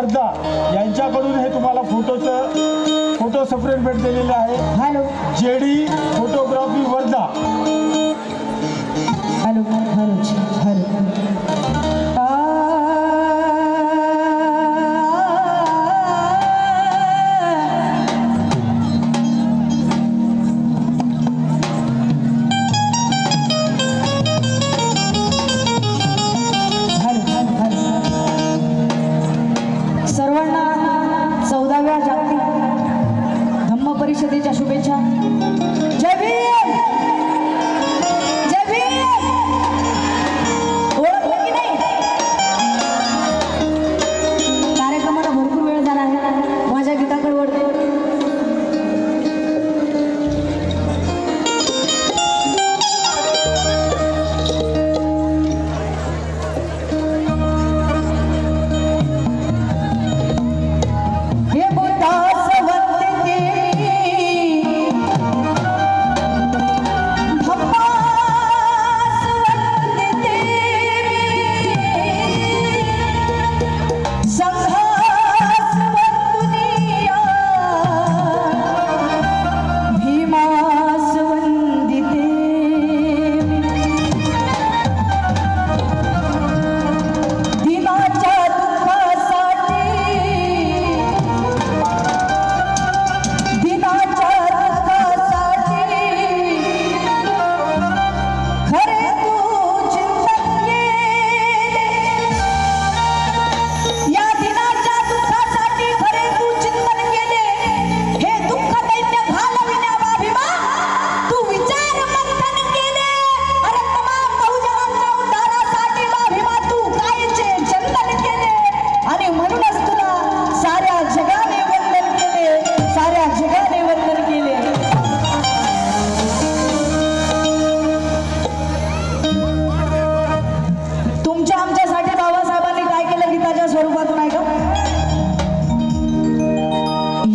वर्धा यांच्याकडून हे तुम्हाला फोटोचं फोटो सपरेट भेट दिलेलं आहे. Hello. JD photography Wardha. Hello hello hello.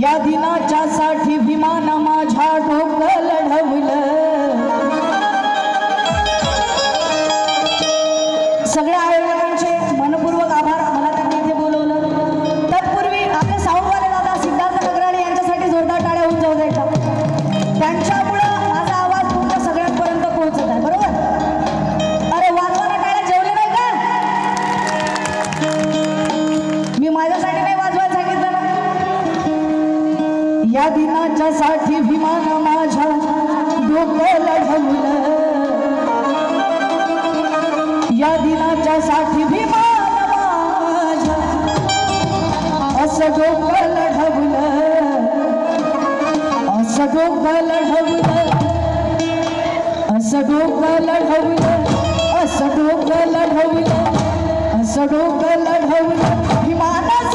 या दिनाच्या साठी विमान माझ्या डोक लढवलं. सगळ्या असं डोकं लढविलं असं डोकं लढविलं असं डोकं लढविलं असं डोकं लढविलं ही मानस